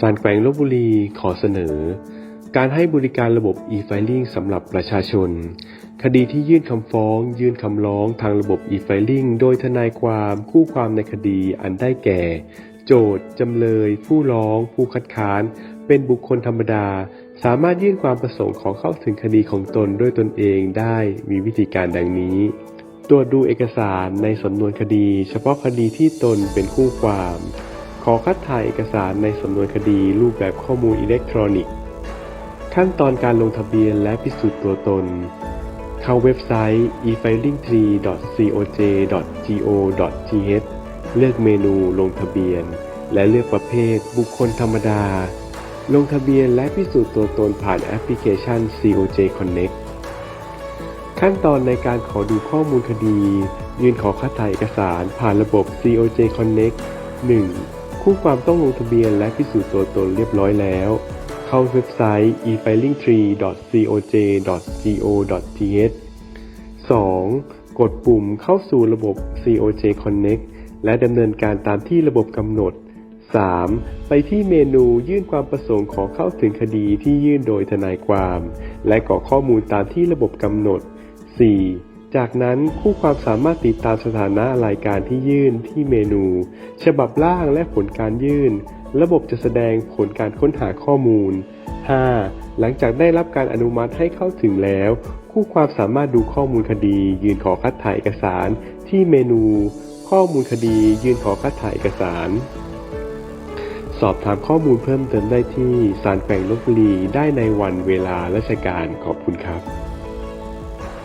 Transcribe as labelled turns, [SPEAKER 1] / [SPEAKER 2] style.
[SPEAKER 1] ศาลแขวงลบบุรีขอเสนอ การให้บริการระบบ e-filing สำหรับประชาชน คดีที่ยื่นคำฟ้อง ยื่นคำร้องทางระบบ e-filing โดยทนายความคู่ความในคดีอันได้แก่ โจทย์จำเลย ผู้ร้อง ผู้คัดค้าน เป็นบุคคลธรรมดา สามารถยื่นความประสงค์ขอเข้าถึงคดีของตนด้วยตนเองได้มีวิธีการดังนี้ตรวจดูเอกสารในสำนวนคดี เฉพาะคดีที่ตนเป็นคู่ความ ขอคัดถ่ายเอกสารในสำนวนคดีรูปแบบข้อมูลอิเล็กทรอนิกส์ ขั้นตอนการลงทะเบียนและพิสูจน์ตัวตน เข้าเว็บไซต์ e-filing3.coj.go.th เลือกเมนูลงทะเบียน และเลือกประเภทบุคคลธรรมดา ลงทะเบียนและพิสูจน์ตัวตนผ่านแอปพลิเคชัน COJ Connect ขั้นตอนในการขอดูข้อมูลคดี ยื่นขอคัดถ่ายเอกสารผ่านระบบ COJ Connect 1. คู่ความต้องลงทะเบียนและพิสูจน์ตัวตนเรียบร้อยแล้ว เข้าเว็บไซต์ e-filing3.coj.go.th 2. กดปุ่มเข้าสู่ระบบ COJ Connect และดำเนินการตามที่ระบบกำหนด 3. ไปที่เมนูยื่นความประสงค์ขอเข้าถึงคดีที่ยื่นโดยทนายความ และกรอกข้อมูลตามที่ระบบกำหนด 4. จากนั้นคู่ความสามารถติดตามสถานะรายการที่ยื่นที่เมนู ฉบับร่างและผลการยื่น ระบบจะแสดงผลการค้นหาข้อมูล 5. หลังจากได้รับการอนุมัติให้เข้าถึงแล้ว คู่ความสามารถดูข้อมูลคดี ยืนขอคัดถ่ายเอกสาร ที่เมนู ข้อมูลคดี ยืนขอคัดถ่ายเอกสาร สอบถามข้อมูลเพิ่มเติมได้ที่ศาลแขวงลบบุรีได้ในวันเวลาราชการขอบคุณครับ